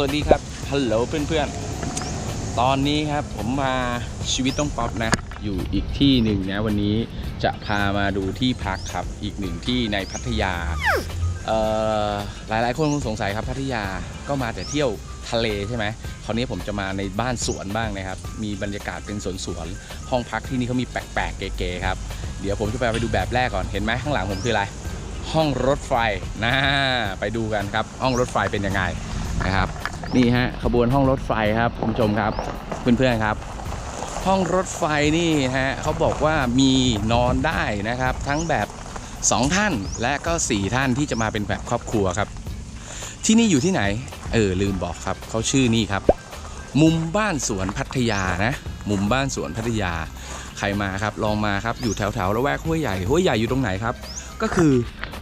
สวัสดีครับ ฮัลโหลเพื่อนๆ ตอนนี้ครับผมมาชีวิตต้องป๊อปนะ อยู่อีกที่หนึ่งนะวันนี้จะพามาดูที่พักครับ อีกหนึ่งที่ในพัทยา เอ่อ หลายๆ คนคงสงสัยครับพัทยาก็มาแต่เที่ยวทะเลใช่ไหมคราวนี้ผมจะมาในบ้านสวนบ้างนะครับ มีบรรยากาศเป็นสวนสวนๆห้องพักที่นี่เขามีแปลกๆ เก๋ๆครับ เดี๋ยวผมจะไปไปดูแบบแรกก่อน เห็นไหมข้างหลังผมคืออะไร ห้องรถไฟนะ ไปดูกันครับ ห้องรถไฟเป็นยังไงนะครับ นี่ฮะขบวนห้องรถไฟครับคุณผู้ชมครับเพื่อนๆครับ ห้องรถไฟนี่ฮะเขาบอกว่ามีนอนได้นะครับ ทั้งแบบ 2 ท่านและก็ 4 ท่านที่จะมาเป็นแบบครอบครัวครับ ที่นี่อยู่ที่ไหน เออลืมบอกครับเขาชื่อนี่ครับ มุมบ้านสวนพัทยานะ มุมบ้านสวนพัทยาใครมาครับลองมาครับอยู่แถวแถวๆละแวกห้วยใหญ่ห้วยใหญ่อยู่ตรงไหนครับ ก็คือ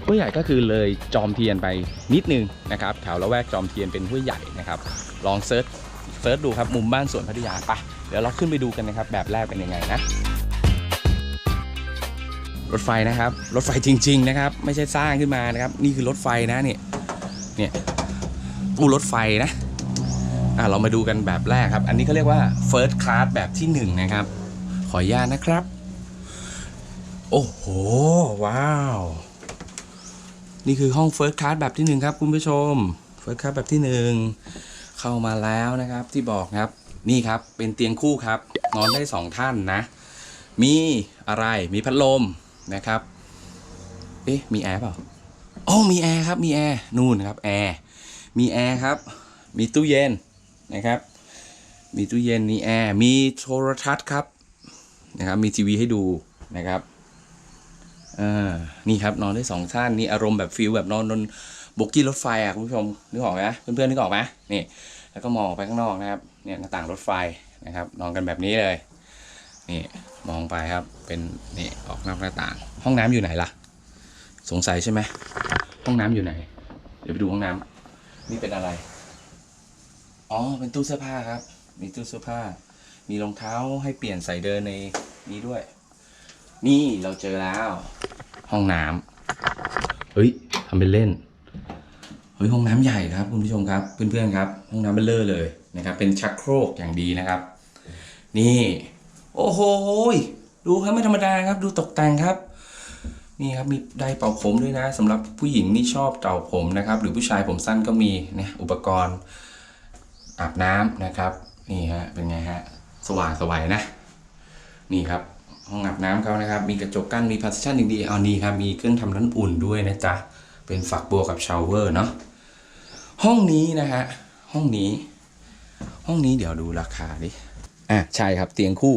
ห้วยใหญ่ก็คือเลยจอมเทียนไปนิดนึงนะครับแถวละแวกจอมเทียนเป็นห้วยใหญ่นะครับ ลองเซิร์ชเซิร์ชดูครับมุมบ้านสวนพัทยาไปเดี๋ยวเราขึ้นไปดูกันนะครับแบบแรกเป็นยังไงนะรถไฟนะครับ รถไฟจริง ๆ นะครับ ไม่ใช่สร้างขึ้นมานะครับ นี่คือรถไฟนะเนี่ยเนี่ยตู้รถไฟนะอะเรามาดูกันแบบแรกครับ อันนี้เขาเรียกว่า first class แบบที่หนึ่งนะครับ ขออนุญาตนะครับ โอ้โห ว้าว นี่คือห้อง first class แบบที่หนึ่งครับคุณผู้ชม first class แบบที่หนึ่งเข้ามาแล้วนะครับที่บอกครับนี่ครับเป็นเตียงคู่ครับ นอนได้สองท่านนะ มีอะไรมีพัดลมนะครับเอ๊ะมีแอร์เปล่าโอ๋อมีแอร์ครับมีแอร์นู่นครับแอร์มีแอร์ครับ มีตู้เย็นนะครับ มีตู้เย็นมีแอร์มีโทรทัศน์ครับนะครับมีทีวีให้ดูนะครับ อ่านี่ครับนอนได้สองท่านนี่อารมณ์แบบฟิลแบบนอนบนบกกี้รถไฟอะคุณผู้ชมนึกออกไหมเพื่อนๆนึกออกไหมนี่ แล้วก็มองไปข้างนอกนะครับเนี่ยหน้าต่างรถไฟนะครับนอนกันแบบนี้เลย นี่มองไปครับเป็นนี่ออกนอกหน้าต่าง ห้องน้ำอยู่ไหนล่ะ สงสัยใช่ไหมห้องน้ำอยู่ไหน เดี๋ยวไปดูห้องน้ำนี่เป็นอะไรอ๋อเป็นตู้เสื้อผ้าครับ มีตู้เสื้อผ้า มีรองเท้าให้เปลี่ยนใส่เดินในนี้ด้วย นี่เราเจอแล้ว ห้องน้ำเฮ้ยทำเป็นเล่นเฮ้ยห้องน้ำใหญ่ครับคุณผู้ชมครับเพื่อนๆครับ ห้องน้ำเบลเลอร์เลยนะครับ เป็นชักโครกอย่างดีนะครับ นี่ โอ้โหยดูครับไม่ธรรมดาครับดูตกแต่งครับ นี่ครับมีไดร์เป่าผมด้วยนะสำหรับผู้หญิงที่ชอบเป่าผมนะครับ หรือผู้ชายผมสั้นก็มีนะอุปกรณ์ อาบน้ำนะครับ นี่ฮะเป็นไงฮะสว่างสวัยนะ นี่ครับ ห้องอาบน้ำเขานะครับ มีกระจกกั้นมีพาร์ติชันดีๆเอานี่ครับ มีเครื่องทำน้ำอุ่นด้วยนะจ๊ะ เป็นฝักบัวกับชาวเวอร์เนาะ ห้องนี้นะฮะ ห้องนี้ ห้องนี้เดี๋ยวดูราคาดิ อะใช่ครับเตียงคู่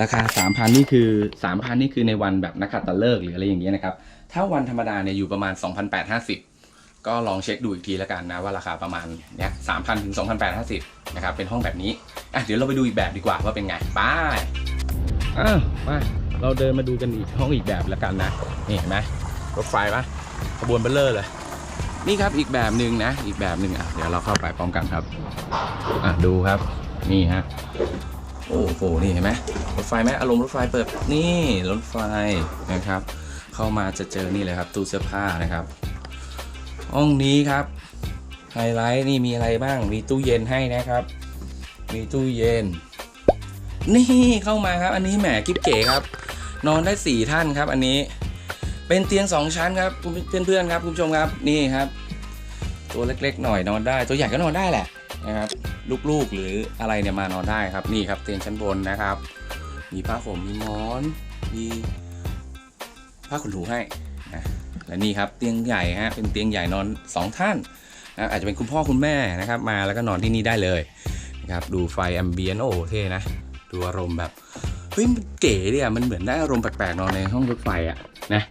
ราคา 3,000 นี่คือ3,000นี่คือในวันแบบนักขัตฤกษ์หรืออะไรอย่างเงี้ยนะครับ ถ้าวันธรรมดาเนี่ยอยู่ประมาณ 2,850 ก็ลองเช็คดูอีกทีแล้วกันนะว่าราคาประมาณเนี้ย3,000ถึง2,850นะครับ เป็นห้องแบบนี้ อะเดี๋ยวเราไปดูอีกแบบดีกว่าว่าเป็นไงไป อ้าวมาเราเดินมาดูกันอีกห้องอีกแบบแล้วกันนะ นี่เห็นไหมรถไฟปะขบวนเบลเลอร์เลย นี่ครับอีกแบบหนึ่งนะ อีกแบบหนึ่งอะ เดี๋ยวเราเข้าไปพร้อมกันครับ อะดูครับ นี่ฮะ โอ้โห นี่เห็นไหมรถไฟไหมอารมณ์รถไฟเปิด นี่รถไฟนะครับ เข้ามาจะเจอนี่เลยครับ ตู้เสื้อผ้านะครับ ห้องนี้ครับ ไฮไลท์นี่มีอะไรบ้าง มีตู้เย็นให้นะครับ มีตู้เย็น นี่เข้ามาครับ อันนี้แหมกิ๊บเก๋ครับ นอนได้สี่ท่านครับ อันนี้เป็นเตียงสองชั้นครับคุณเพื่อนๆครับคุณผู้ชมครับนี่ครับ ตัวเล็กๆ หน่อยนอนได้ ตัวใหญ่ก็นอนได้แหละนะครับลูกๆหรืออะไรเนี่ยมานอนได้ครับนี่ครับ เตียงชั้นบนนะครับ มีผ้าห่มมีหมอน มีผ้าขนหนูให้นะและนี่ครับเตียงใหญ่ฮะเป็นเตียงใหญ่นอนสองท่านนะอาจจะเป็นคุณพ่อคุณแม่นะครับ มาแล้วก็นอนที่นี่ได้เลยนะครับดูไฟแอมเบียนโอ้เท่นะ ดูอารมณ์แบบเฮ้ยมันเก๋ดิอะมันเหมือนได้อารมณ์แปลกๆนอนในห้องรถไฟอะนะ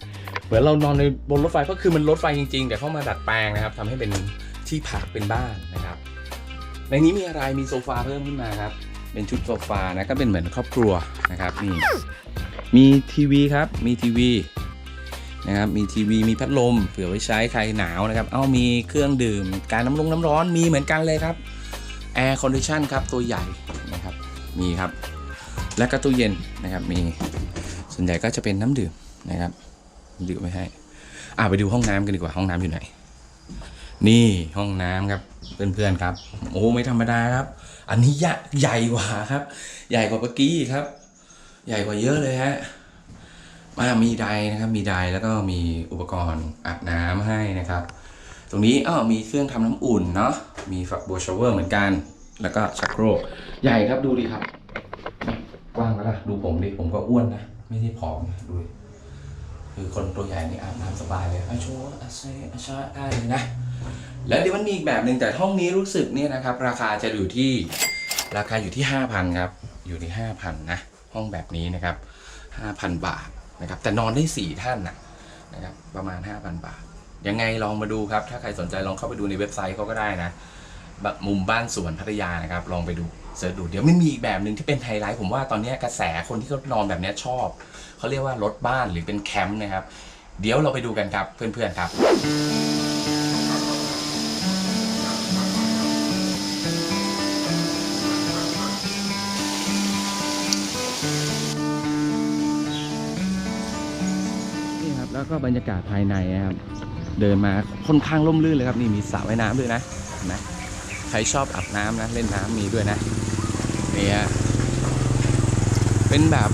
เหมือนเรานอนในบนรถไฟก็คือมันรถไฟจริงๆ แต่เข้ามาดัดแปลงนะครับทำให้เป็นที่พักเป็นบ้านนะครับ ในนี้มีอะไรมีโซฟาเพิ่มขึ้นมาครับ เป็นชุดโซฟานะก็เป็นเหมือนครอบครัวนะครับนี่มีทีวีครับมีทีวีนะครับมีทีวีมีพัดลม เผื่อไว้ใช้ใครหนาวนะครับ เอ้ามีเครื่องดื่ม การน้ำลงน้ำร้อนมีเหมือนกันเลยครับแอร์คอนดิชันครับตัวใหญ่นะครับ มีครับ และก็ตู้เย็นนะครับมีส่วนใหญ่ก็จะเป็นน้ำดื่มนะครับดื่มไว้ให้อ่าไปดูห้องน้ำกันดีกว่าห้องน้ำอยู่ไหน นี่ห้องน้ำครับเพื่อนๆครับ โอ้ไม่ธรรมดาครับ อันนี้ใหญ่ใหญ่กว่าครับ ใหญ่กว่าเมื่อกี้ครับ ใหญ่กว่าเยอะเลยฮะมามีไดนะครับ มีไดแล้วก็มีอุปกรณ์อาบน้ำให้นะครับ ตรงนี้อ้อมีเครื่องทำน้ำอุ่นเนาะมีฝักบัวชาวเวอร์เหมือนกัน แล้วก็ชักโครกใหญ่ครับดูดิครับ กว้างก็ล่ะดูผมดิผมก็อ้วนนะ ไม่ได้ผอมนะดูดิคือคนตัวใหญ่นี่อาบน้ำสบายเลยอาโชอาเซอาชาได้เลยนะ แล้วเดี๋ยวมันมีอีกแบบหนึ่งแต่ห้องนี้รู้สึกเนี่ยนะครับ ราคาจะอยู่ที่ราคาอยู่ที่ 5,000ครับ อยู่ที่5,000นะห้องแบบนี้นะครับ 5,000 บาทนะครับ แต่นอนได้ 4 ท่านนะนะครับ ประมาณ 5,000 บาท ยังไงลองมาดูครับ ถ้าใครสนใจลองเข้าไปดูในเว็บไซต์เขาก็ได้นะแบบ มุมบ้านสวนพัทยานะครับ ลองไปดูเสิร์ชดูเดี๋ยวไม่มีอีกแบบหนึ่งที่เป็นไฮไลท์ผมว่าตอนนี้กระแสคนที่เขานอนแบบนี้ชอบเขาเรียกว่ารถบ้านหรือเป็นแคมป์นะครับ เดี๋ยวเราไปดูกันครับเพื่อนๆครับนี่ครับแล้วก็บรรยากาศภายในนะครับ เดินมาค่อนข้างร่มรื่นเลยครับนี่มีสระว่ายน้ำด้วยนะเห็นไหม รชอบอาบน้ำนะเล่นน้ำมีด้วยนะนี่ฮะเป็นแบบ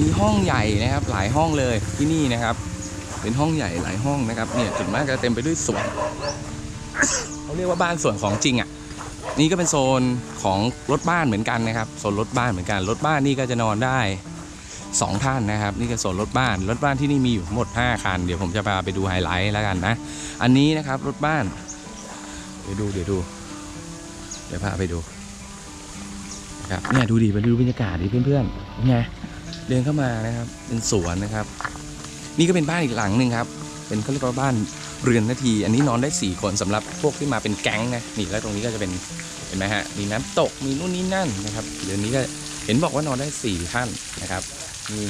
มีห้องใหญ่นะครับหลายห้องเลยที่นี่นะครับ เป็นห้องใหญ่หลายห้องนะครับเนี่ยจุดมากจะเต็มไปด้วยสวนเขาเรียกว่าบ้านสวนของจริงอะนี่ก็เป็นโซนของรถบ้านเหมือนกันนะครับโซนรถบ้านเหมือนกันรถบ้านนี่ก็จะนอนได้สองท่านนะครับ นี่ก็โซนรถบ้านรถบ้านที่นี่มีอยู่หมด 5 คัน เดี๋ยวผมจะพาไปดูไฮไลท์แล้วกันนะ อันนี้นะครับรถบ้าน เดี๋ยวดูเดี๋ยวดู เดี๋ยวพาไปดูนะครับเนี่ยดูดิไปดูบรรยากาศดิเพื่อนๆเป็นไงเดินเข้ามานะครับ เป็นสวนนะครับ นี่ก็เป็นบ้านอีกหลังหนึ่งครับ เป็นเขาเรียกว่าบ้านเรือนนาที อันนี้นอนได้ 4 คนสำหรับพวกที่มาเป็นแก๊งนะนี่แล้วตรงนี้ก็จะเป็นเห็นไหมฮะมีน้ำตกมีนู่นนี่นั่นนะครับเดี๋ยวนี้ก็เห็นบอกว่านอนได้สี่ท่านนะครับ มี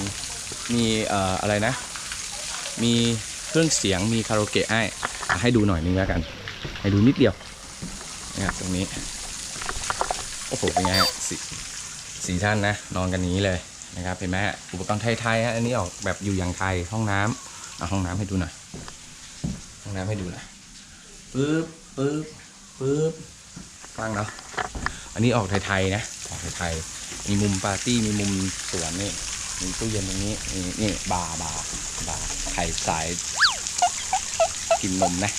มีเอ่ออะไรนะ มีเครื่องเสียงมีคาราโอเกะให้ให้ดูหน่อยนึงแล้วกัน ให้ดูนิดเดียวนะครับตรงนี้ อ้โหเป็นไงฮะสี่สี่ท่านนะ นอนกันนี้เลยนะครับเห็นไหมฮะอุปกรณ์ไทยๆฮะอันนี้ออกแบบอยู่อย่างไทยห้องน้ำเอาห้องน้ำให้ดูหน่อยห้องน้ำให้ดูหน่อยปึ๊บปึ๊บปึ๊บฟังเนาะอันนี้ออกไทยๆนะออกไทยๆมีมุมปาร์ตี้มีมุมสวนนี่มีตู้เย็นตรงนี้นี่นี่บาร์บาร์บาร์ไข่สายกินนมนะ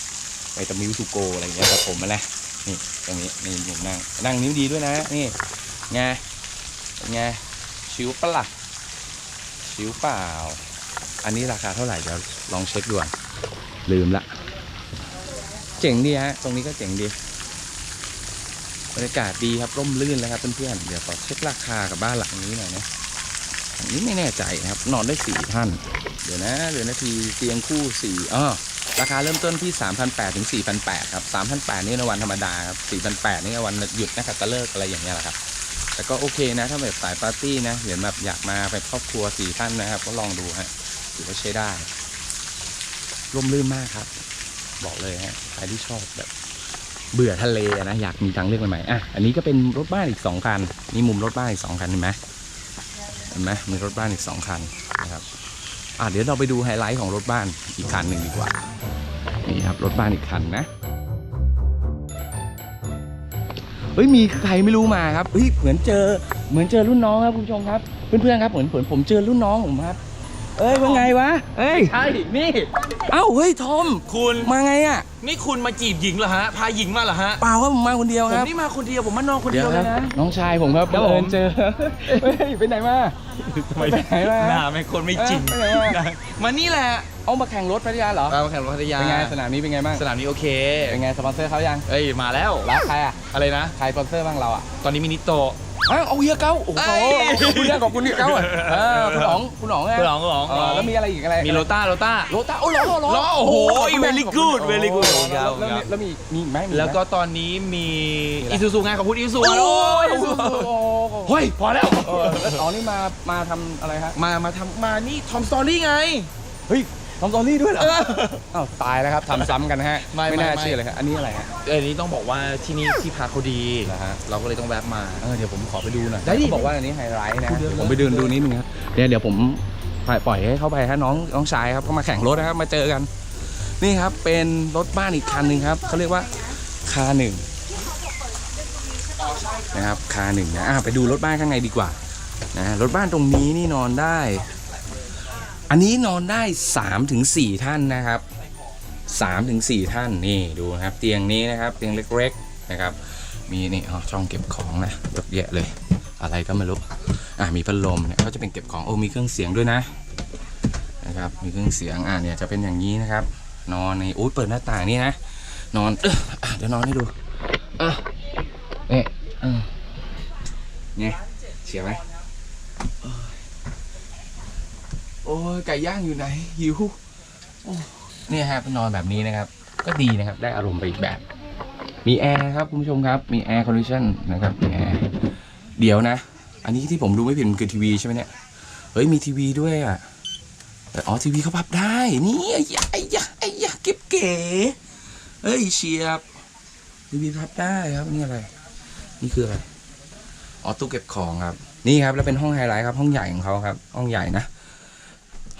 ไวตามิลทูโกอะไรอย่างเงี้ยแต่ผมนะ นี่ตรงนี้นี่ผมนั่งนั่งนิ้วดีด้วยนะนี่ไงไงชิวปะล่ะชิวเปล่า อันนี้ราคาเท่าไหร่เดี๋ยวลองเช็คด่วนลืมละ เจ๋งดีฮะ ตรงนี้ก็เจ๋งดีบรรยากาศดีครับร่มรื่นเลยครับเพื่อนๆเดี๋ยวขอเช็คราคากับบ้านหลังนี้หน่อยนะอันนี้ไม่แน่ใจนะครับ นอนได้สี่ท่าน เดี๋ยวนะเดี๋ยวนาทีเตียงคู่สี่อ้อ ราคาเริ่มต้นที่ 3,800ถึง4,800ครับ3,800นี่ในวันธรรมดาครับ4,800นี่วันหยุดนะครับตะเลิกอะไรอย่างเงี้ยแหละครับ แต่ก็โอเคนะถ้าแบบสายปาร์ตี้นะเห็นแบบอยากมาเป็นครอบครัวสี่ท่านนะครับ ก็ลองดูฮะถือว่าใช้ได้ร่มรื่นมากครับ บอกเลยฮะใครที่ชอบแบบ เบื่อทะเลนะอยากมีทางเลือกใหม่ๆอะอันนี้ก็เป็นรถบ้านอีกสองคันนี่มุมรถบ้านอีกสองคันเห็นไหมเห็นไหมมีรถบ้านอีกสองคันนะครับอะเดี๋ยวเราไปดูไฮไลท์ของรถบ้านอีกคันหนึ่งดีกว่า นี่ครับรถบ้านอีกคันนะเฮ้ยมีใครไม่รู้มาครับเฮ้ยเหมือนเจอเหมือนเจอรุ่นน้องครับคุณผู้ชมครับเพื่อนๆครับเหมือนผมเจอรุ่นน้องผมครับ เอ้ยว่าไงวะเอ้ยใช่ นี่ เอ้าเฮ้ยทอมคุณ มาไงอะนี่คุณมาจีบหญิงเหรอฮะ พาหญิงมาเหรอฮะ เปล่าครับผมมาคนเดียวผคมรับนี่มาคนเดียว ผมมานอนคนเดี๋เดียยววคเลรับยนะ น้องชายผมครับครับบังเอิญผมเจอเฮ้ยไปไหนมา ไปไหนมาหน้าไม่คนไม่จริงเออไปไหนอะ มานี่แหละเอามาแข่งรถพัทยาเหรอมาแข่งรถพัทยาเป็นไงสนามนี้เป็นไงบ้างสนามนี้โอเค เป็นไงสปอนเซอร์เขายังเอ้ย มาแล้ว รักใครอะอะไรนะ ใครสปอนเซอร์บ้างเราอะตอนนี้มินิโตะ อ้าวเอาเฮียเก้าโอ้โหเอ้ยขอบคุณเนี่ยขอบคุณเฮียเก้าอะเออคุณหลองคุณหลองไงคุณหลองคุณหลองเออแล้วมีอะไรอีกอะไรมีโรต้าโรต้าโรต้าโอ้หลองหลองหลองโอ้โห very good very good โอ้ครับแล้วแล้วมีแล้วมีมีอีกไหมมีอีไหมแล้วก็ตอนนี้มีมีอะไรอีซูซูไงขอบคุณอีซูซูโอ้โอ้ยยโอ้โหเฮ้ยพอแล้ว เออแล้วอ๋อนี่มามาทำอะไรฮะมามาทำมานี่ทอมสตอรี่ไง เฮ้ย ทำตอรี่ด้วยเหรอเอออ้าวตายแล้วครับทำซ้ำกันนะฮะไม่ไม่ น่าไม่เชื่อเลยครับอันนี้อะไรฮะเออนี้ต้องบอกว่าที่นี่ที่พักเขาดีเหรอฮะเราก็เลยต้องแวะมา เออเดี๋ยวผมขอไปดูหน่อยได้ดิเขาบอกว่าอันนี้ไฮไลท์นะคุณเดินเลย ผมไปเดินดูนิดนึงครับเดี๋ยวเดี๋ยวผมปล่อยปล่อยให้เขาไปฮะน้องน้องชายครับเขามาแข่งรถนะครับมาเจอกัน นี่ครับเป็นรถบ้านอีกคันหนึ่งครับเขาเรียกว่าคาหนึ่งนะครับคาหนึ่งนะอะไปดูรถบ้านข้างในดีกว่านะรถบ้านตรงนี้นี่นอนได้ อันนี้นอนได้3ถึง4ท่านนะครับ3ถึง4ท่านนี่ดูนะครับ เตียงนี้นะครับ เตียงเล็กๆนะครับ มีนี่อ๋อช่องเก็บของนะเยอะแยะเลย อะไรก็ไม่รู้อะมีพัดลมเนี่ยเขาจะเป็นเก็บของโอ้มีเครื่องเสียงด้วยนะนะครับ มีเครื่องเสียงอะเนี่ยจะเป็นอย่างนี้นะครับ นอนในอุ้ยเปิดหน้าต่างนี่นะนอนเออเดี๋ยวนอนให้ดูอะเนี่ยเนี่ยเสียไหม โอ้ยไก่ย่างอยู่ไหนหิวเนี่ยครับนอนแบบนี้นะครับ ก็ดีนะครับได้อารมณ์ไปอีกแบบ มีแอร์ครับคุณผู้ชมครับ มีแอร์คอนดิชันนะครับมีแอร์เดี๋ยวนะ อันนี้ที่ผมดูไม่ผิดมันคือทีวีใช่ไหมเนี่ยเฮ้ยมีทีวีด้วยอะอ๋อทีวีเขาพับได้นี่ไอ้ยะไอ้ยะไอ้ยะเก็บเก๋เฮ้ยเชียบทีวีพับได้ครับนี่อะไร นี่คืออะไรอ๋อตู้เก็บของครับ นี่ครับแล้วเป็นห้องไฮไลท์ครับ ห้องใหญ่ของเขาครับ ห้องใหญ่นะ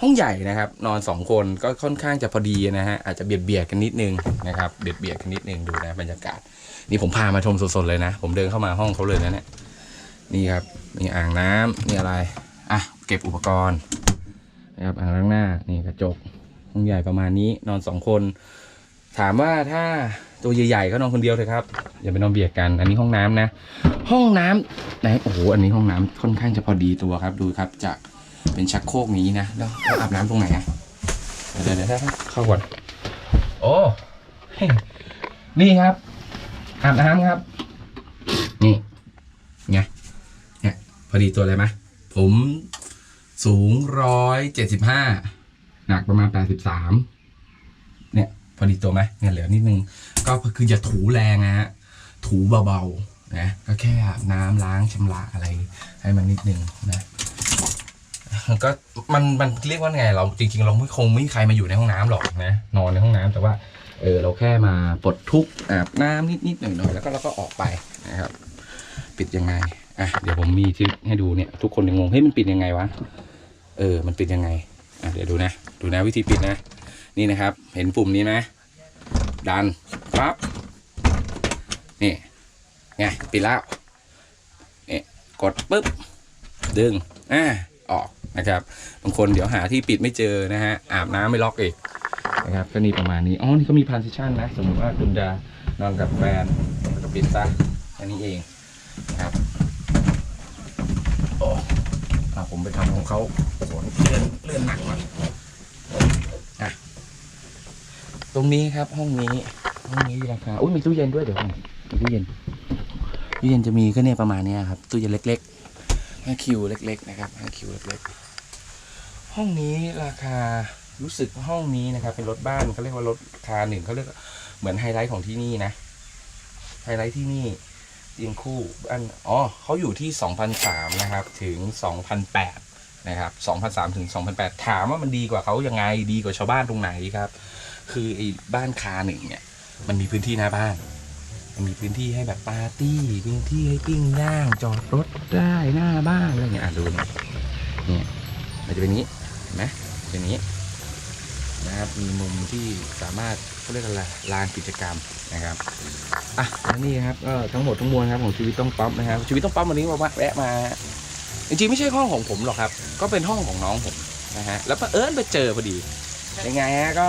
ห้องใหญ่นะครับ นอนสองคนก็ค่อนข้างจะพอดีนะฮะอาจจะเบียดเบียดกันนิดนึงนะครับเบียดเบียดกันนิดนึงดูนะบรรยากาศ นี่ผมพามาชมสดๆเลยนะ ผมเดินเข้ามาห้องเขาเลยนะเนี่ยนี่ครับมีอ่างน้ำนี่อะไรอะเก็บอุปกรณ์นะครับอ่างล้างหน้านี่กระจกห้องใหญ่ประมาณนี้นอนสองคน ถามว่าถ้าตัวใหญ่ๆก็นอนคนเดียวเถอะครับอย่าไปนอนเบียดกัน อันนี้ห้องน้ำนะ ห้องน้ำไหนโอ้โหอันนี้ห้องน้ำค่อนข้างจะพอดีตัวครับดูครับจาก เป็นชักโครกนี้นะแล้วแล้วอาบน้ำตรงไหนอะเดี๋ยวเดี๋ยวเดี๋ยวเข้าก่อนโอ้เฮ้ยนี่ครับอาบน้ำครับ นี่ไงเนี่ยพอดีตัวเลยไหมผมสูงร้อยเจ็ดสิบห้าหนักประมาณแปดสิบสามเนี่ยพอดีตัวไหมเนี่ยเหลือนิดนึง ก็คืออย่าถูแรงนะฮะถูเบาๆนะก็แค่อาบน้ำล้างชำระอะไรให้มันนิดนึงนะ ก็มันมันเรียกว่าไง เราจริง ๆ เราไม่คงไม่มีใครมาอยู่ในห้องน้ำหรอกนะ นอนในห้องน้ำแต่ว่าเออเราแค่มาปลดทุกข์อาบน้ำนิดๆหน่อยๆแล้วก็เราก็ออกไปนะครับ ปิดยังไงอะเดี๋ยวผมมีทริคให้ดูเนี่ย ทุกคนยังงงเฮ้ยมันปิดยังไงวะเออ มันปิดยังไงอะเดี๋ยวดูนะ ดูนะวิธีปิดนะ นี่นะครับ เห็นปุ่มนี้ไหมดันปั๊บนี่ไงปิดแล้วนี่กดปุ๊บ ดึงอ่าออก นะครับ บางคนเดี๋ยวหาที่ปิดไม่เจอนะฮะอาบน้ำไม่ล็อกอีกนะครับก็นี่ประมาณนี้ อ๋อ นี่ก็มี transition นะ สมมติว่าคุณจะนอนกับแฟนก็ปิดซะอันนี้เองนะครับโอ้ผมไปทำของเขาโอ้โหเลื่อนเลื่อนหนักมาอะตรงนี้ครับห้องนี้ห้องนี้ราคาอุ้ยมีตู้เย็นด้วยเดี๋ยวมีตู้เย็นตู้เย็นจะมีก็เนี่ยประมาณนี้ครับตู้เย็นเล็กๆห้าคิวเล็ก ๆ นะครับห้าคิวเล็กๆ ห้องนี้ราคารู้สึกห้องนี้นะครับ เป็นรถบ้านเขาเรียกว่ารถคาหนึ่งเขาเรียกเหมือนไฮไลท์ของที่นี่นะ ไฮไลท์ที่นี่เตียงคู่อันอ๋อเขาอยู่ที่ 2003 นะครับ ถึง 2008 นะครับ 2003 ถึง 2008 ถามว่ามันดีกว่าเขายังไงดีกว่าชาวบ้านตรงไหนครับ คือไอ้บ้านคาหนึ่งเนี่ย มันมีพื้นที่หน้าบ้าน มันมีพื้นที่ให้แบบปาร์ตี้พื้นที่ให้ปิ้งย่างจอดรถได้หน้าบ้านอะไรเงี้ยอะดูเนี่ยเนี่ยมันจะเป็นนี้ ไหมเป็นอย่างนี้นะครับมีมุมที่สามารถเขาเรียกอะไรลานกิจกรรมนะครับอะและนี่ครับก็ทั้งหมดทั้งมวลครับของชีวิตต้องป๊อปนะครับชีวิตต้องป๊อปวันนี้มาแวะมาจริงๆไม่ใช่ห้องของผมหรอกครับ ก็เป็นห้องของน้องผมนะฮะแล้วบังเอิญไปเจอพอดียังไงฮะก็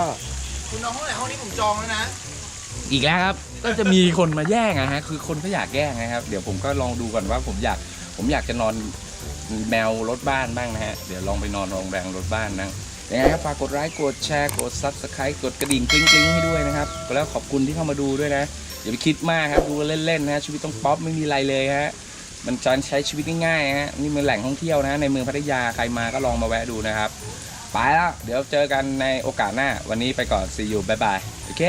คุณนอนห้องไหนห้องนี้ผมจองแล้วนะ อีกแล้วครับ ก็จะมีคนมาแย่งอะฮะคือคนก็อยากแย่งนะครับ เดี๋ยวผมก็ลองดูก่อนว่าผมอยากผมอยากจะนอน แมวรถบ้านบ้างนะฮะ เดี๋ยวลองไปนอนโรงแรมรถบ้านนะยังไงครับฝากกดไลค์กดแชร์กดซับสไครต์กดกระดิ่งกริ๊งกริ๊งให้ด้วยนะครับ แล้วขอบคุณที่เข้ามาดูด้วยนะ อย่าไปคิดมากครับ ดูเล่นๆนะ ชีวิตต้องป๊อปไม่มีอะไรเลยฮะ มันการใช้ชีวิตง่ายๆฮะ นี่มันแหล่งท่องเที่ยวนะ ในเมืองพัทยาใครมาก็ลองมาแวะดูนะครับ ไปแล้ว เดี๋ยวเจอกันในโอกาสหน้า วันนี้ไปก่อน see you bye bye โอเค